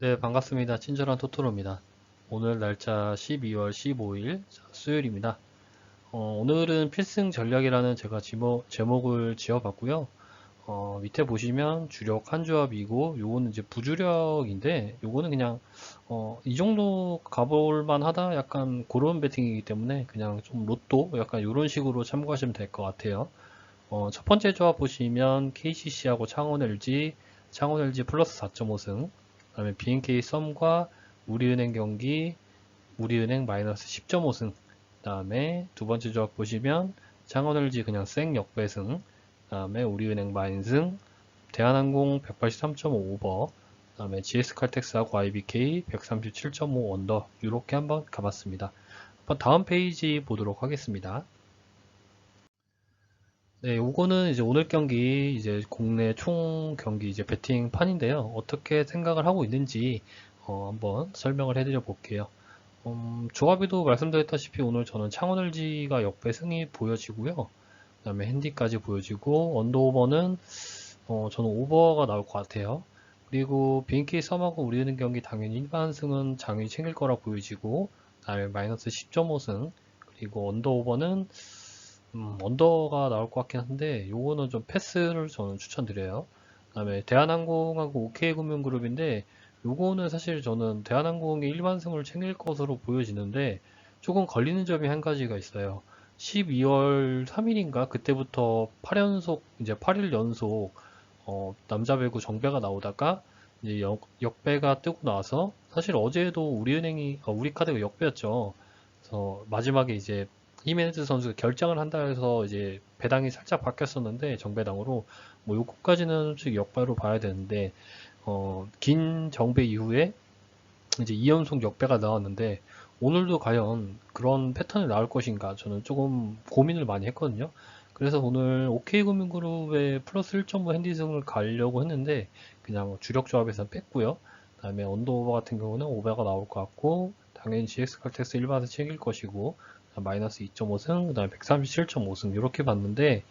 네, 반갑습니다. 친절한 토토로입니다. 오늘 날짜 12월 15일 수요일입니다. 어, 오늘은 필승 전략이라는 제가 지모, 제목을 지어봤고요. 어, 밑에 보시면 주력 한 조합이고 요거는 이제 부주력인데 요거는 그냥 어, 이 정도 가볼만 하다 약간 그런 배팅이기 때문에 그냥 좀 로또 약간 이런 식으로 참고하시면 될 것 같아요. 어, 첫 번째 조합 보시면 KCC하고 창원 LG, 창원 LG 플러스 4.5승 다음에 BNK 썸과 우리은행 경기 우리은행 마이너스 10.5승. 다음에 두 번째 조합 보시면 창원LG 그냥 생 역배승. 다음에 우리은행 마인승. 대한항공 183.5오버. 다음에 GS칼텍스하고 IBK 137.5 언더. 이렇게 한번 가봤습니다. 다음 페이지 보도록 하겠습니다. 네, 요거는 이제 오늘 경기 이제 국내 총 경기 이제 배팅 판인데요. 어떻게 생각을 하고 있는지 어, 한번 설명을 해드려 볼게요. 음, 조합에도 말씀드렸다시피 오늘 저는 창원을지가 역배 승이 보여지고요. 그 다음에 핸디까지 보여지고 언더 오버는 어, 저는 오버가 나올 것 같아요. 그리고 BNK 썸하고 우리는 경기 당연히 일반 승은 장이 챙길 거라 보여지고 그 다음에 마이너스 10.5승 그리고 언더 오버는 음, 언더가 나올 것 같긴 한데 요거는 좀 패스를 저는 추천드려요. 그 다음에 대한항공하고 OK금융그룹인데 요거는 사실 저는 대한항공의 일반승을 챙길 것으로 보여지는데 조금 걸리는 점이 한 가지가 있어요. 12월 3일인가 그때부터 8연속 이제 8일 연속 어, 남자 배구 정배가 나오다가 이제 역, 역배가 뜨고 나서 사실 어제도 우리은행이 어, 우리카드가 역배였죠. 그래서 마지막에 이제 히메네즈 선수가 결정을 한다 해서 이제 배당이 살짝 바뀌었었는데 정배당으로 뭐 요거까지는 솔직히 역배로 봐야 되는데 어, 긴 정배 이후에 이제 2연속 역배가 나왔는데 오늘도 과연 그런 패턴이 나올 것인가 저는 조금 고민을 많이 했거든요. 그래서 오늘 OK금융그룹의 플러스 1.5 핸디승을 가려고 했는데 그냥 주력 조합에서 뺐고요. 그 다음에 언더오버 같은 경우는 오버가 나올 것 같고 당연히 GX칼텍스 일반에서 챙길 것이고 마이너스 2.5승, 그 다음에 137.5승 이렇게 봤는데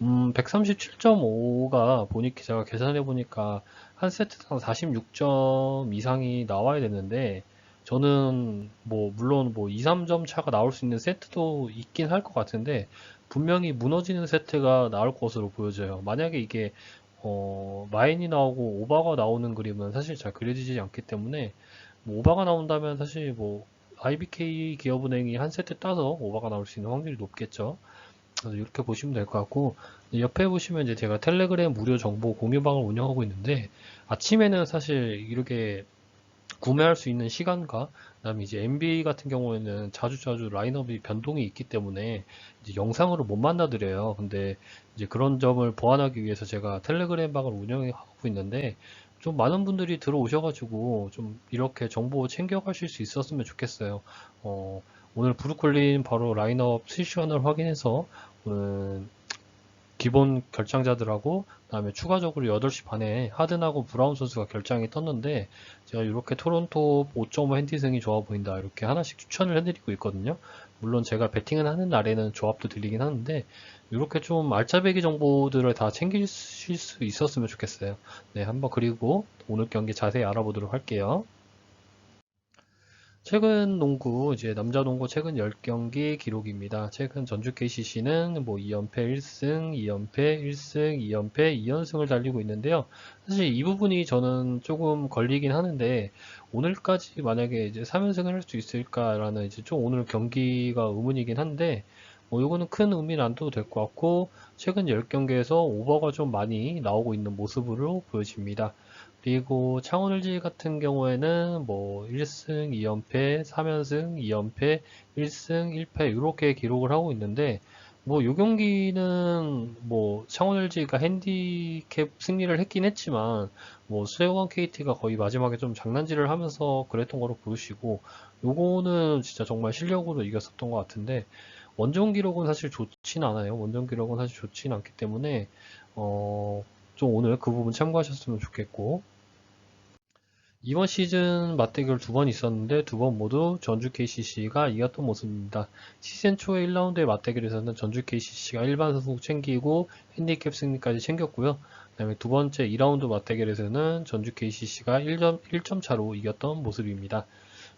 음, 137.5가 보니까 제가 계산해 보니까 한 세트당 46점 이상이 나와야 되는데 저는 뭐 물론 뭐 2, 3점 차가 나올 수 있는 세트도 있긴 할 것 같은데 분명히 무너지는 세트가 나올 것으로 보여져요. 만약에 이게 어, 마인이 나오고 오바가 나오는 그림은 사실 잘 그려지지 않기 때문에 뭐 오바가 나온다면 사실 뭐 IBK 기업은행이 한 세트 따서 오버가 나올 수 있는 확률이 높겠죠. 그래서 이렇게 보시면 될 것 같고 옆에 보시면 이제 제가 텔레그램 무료 정보 공유방을 운영하고 있는데 아침에는 사실 이렇게 구매할 수 있는 시간과 그다음에 이제 MB 같은 경우에는 자주자주 라인업이 변동이 있기 때문에 이제 영상으로 못 만나드려요. 근데 이제 그런 점을 보완하기 위해서 제가 텔레그램 방을 운영하고 있는데 좀 많은 분들이 들어오셔가지고 좀 이렇게 정보 챙겨가실 수 있었으면 좋겠어요. 어, 오늘 브루클린 바로 라인업 실시간을 확인해서 오늘 기본 결장자들하고 그다음에 추가적으로 8시 반에 하든하고 브라운 선수가 결장이 떴는데 제가 이렇게 토론토 5.5 핸디승이 좋아 보인다 이렇게 하나씩 추천을 해드리고 있거든요. 물론 제가 배팅을 하는 날에는 조합도 들리긴 하는데 이렇게 좀 알짜배기 정보들을 다 챙길 수 있었으면 좋겠어요. 네, 한번 그리고 오늘 경기 자세히 알아보도록 할게요. 최근 농구, 이제 남자 농구 최근 10경기 기록입니다. 최근 전주 KCC는 뭐 2연패 1승, 2연패 1승, 2연패 2연승을 달리고 있는데요. 사실 이 부분이 저는 조금 걸리긴 하는데, 오늘까지 만약에 이제 3연승을 할 수 있을까라는 이제 좀 오늘 경기가 의문이긴 한데, 뭐 이거는 큰 의미는 안 둬도 될 것 같고, 최근 10경기에서 오버가 좀 많이 나오고 있는 모습으로 보여집니다. 그리고 창원 LG 같은 경우에는 뭐 1승 2연패, 3연승 2연패, 1승 1패 이렇게 기록을 하고 있는데 뭐 요 경기는 뭐 창원 LG가 핸디캡 승리를 했긴 했지만 뭐 수해원 KT가 거의 마지막에 좀 장난질을 하면서 그랬던 거로 보시고 요거는 진짜 정말 실력으로 이겼었던 것 같은데 원정 기록은 사실 좋진 않아요. 원정 기록은 사실 좋진 않기 때문에 어, 좀 오늘 그 부분 참고하셨으면 좋겠고 이번 시즌 맞대결 두 번 있었는데 두 번 모두 전주 KCC가 이겼던 모습입니다. 시즌 초에 1라운드의 맞대결에서는 전주 KCC가 일반 선수 챙기고 핸디캡 승리까지 챙겼고요. 그 다음에 두 번째 2라운드 맞대결에서는 전주 KCC가 1점, 1점 차로 이겼던 모습입니다.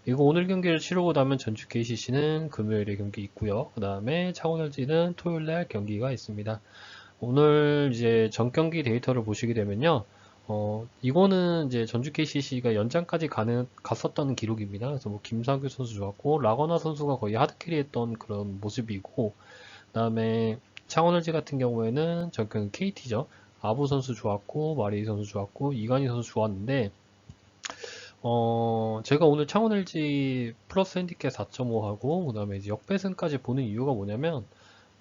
그리고 오늘 경기를 치르고 나면 전주 KCC는 금요일에 경기 있고요. 그 다음에 창원LG는 토요일 날 경기가 있습니다. 오늘 이제 전 경기 데이터를 보시게 되면요. 어, 이거는 이제 전주 KCC가 연장까지 가는, 갔었던 기록입니다. 그래서 뭐 김상규 선수 좋았고, 라거나 선수가 거의 하드캐리 했던 그런 모습이고, 그 다음에 창원LG 같은 경우에는 전 경기 KT죠. 아부 선수 좋았고, 마리이 선수 좋았고, 이관희 선수 좋았는데, 어, 제가 오늘 창원 LG 플러스 핸디캡 4.5하고, 그 다음에 이제 역배승까지 보는 이유가 뭐냐면,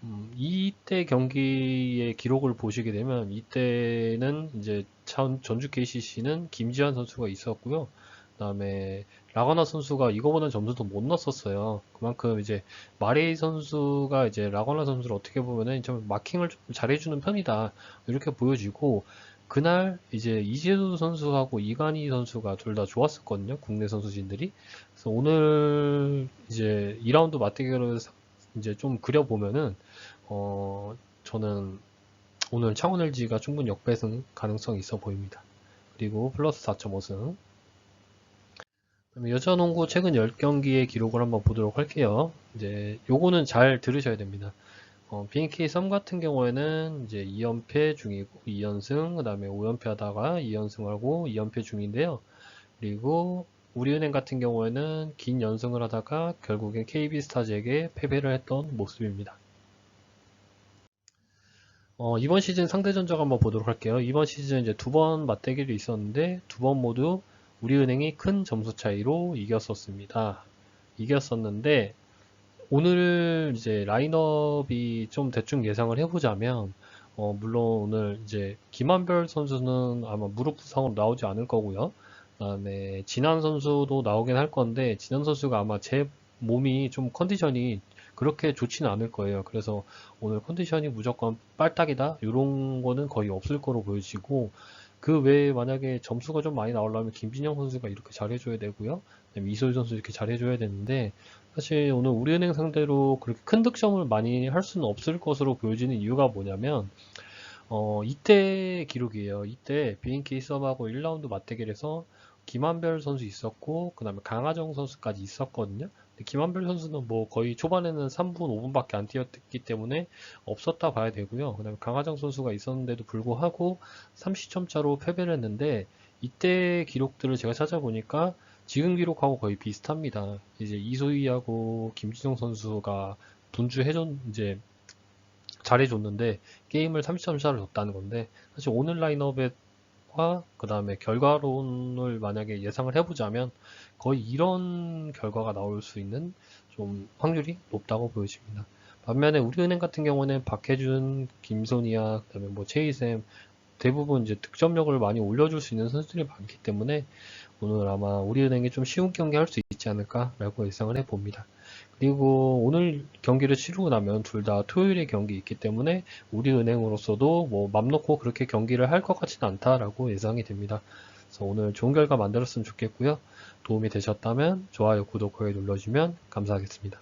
음, 이때 경기의 기록을 보시게 되면, 이때는 이제 전, 전주 KCC는 김지한 선수가 있었고요. 그 다음에 라거나 선수가 이거보다 점수도 못 넣었었어요. 그만큼 이제 마레이 선수가 이제 라거나 선수를 어떻게 보면은 좀 마킹을 좀 잘해주는 편이다. 이렇게 보여지고, 그날 이제 이재수 선수하고 이관희 선수가 둘 다 좋았었거든요. 국내 선수진들이. 그래서 오늘 이제 2라운드 맞대결을 사- 이제 좀 그려보면은 어 저는 오늘 창원 LG가 충분히 역배승 가능성이 있어 보입니다. 그리고 플러스 4.5승. 그다음에 여자농구 최근 10경기의 기록을 한번 보도록 할게요. 이제 요거는 잘 들으셔야 됩니다. 어, BNK 썸 같은 경우에는 이제 2연패 중이고 2연승, 그 다음에 5연패 하다가 2연승하고 2연패 중인데요. 그리고 우리은행 같은 경우에는 긴 연승을 하다가 결국엔 KB스타즈에게 패배를 했던 모습입니다. 어, 이번 시즌 상대 전적 한번 보도록 할게요. 이번 시즌 이제 두 번 맞대결이 있었는데 두 번 모두 우리은행이 큰 점수 차이로 이겼었습니다. 이겼었는데 오늘 이제 라인업이 좀 대충 예상을 해보자면, 어, 물론 오늘 이제 김한별 선수는 아마 무릎 부상으로 나오지 않을 거고요. 그다음에 진한 선수도 나오긴 할 건데, 진한 선수가 아마 제 몸이 좀 컨디션이 그렇게 좋지는 않을 거예요. 그래서 오늘 컨디션이 무조건 빨딱이다? 이런 거는 거의 없을 거로 보여지고, 그 외에 만약에 점수가 좀 많이 나오려면 김진영 선수가 이렇게 잘해줘야 되고요. 이소희 선수 이렇게 잘해줘야 되는데, 사실 오늘 우리은행 상대로 그렇게 큰 득점을 많이 할 수는 없을 것으로 보여지는 이유가 뭐냐면 어 이때 기록이에요. 이때 BNK 썸하고 1라운드 맞대결에서 김한별 선수 있었고 그 다음에 강하정 선수까지 있었거든요. 김한별 선수는 뭐 거의 초반에는 3분, 5분밖에 안 뛰었기 때문에 없었다 봐야 되고요. 그 다음에 강하정 선수가 있었는데도 불구하고 30점 차로 패배를 했는데 이때 기록들을 제가 찾아보니까 지금 기록하고 거의 비슷합니다. 이제 이소희하고 김진영 선수가 분주해줬, 이제 잘해줬는데 게임을 30점 차를 줬다는 건데 사실 오늘 라인업 과 그 다음에 결과론을 만약에 예상을 해보자면 거의 이런 결과가 나올 수 있는 좀 확률이 높다고 보여집니다. 반면에 우리은행 같은 경우는 박혜준, 김선희야, 그다음에 뭐 최희샘 대부분 이제 득점력을 많이 올려줄 수 있는 선수들이 많기 때문에 오늘 아마 우리은행이 좀 쉬운 경기 할 수 있지 않을까라고 예상을 해봅니다. 그리고 오늘 경기를 치르고 나면 둘 다 토요일에 경기 있기 때문에 우리은행으로서도 뭐 맘 놓고 그렇게 경기를 할 것 같지는 않다라고 예상이 됩니다. 그래서 오늘 좋은 결과 만들었으면 좋겠고요. 도움이 되셨다면 좋아요, 구독, 거기 눌러주면 감사하겠습니다.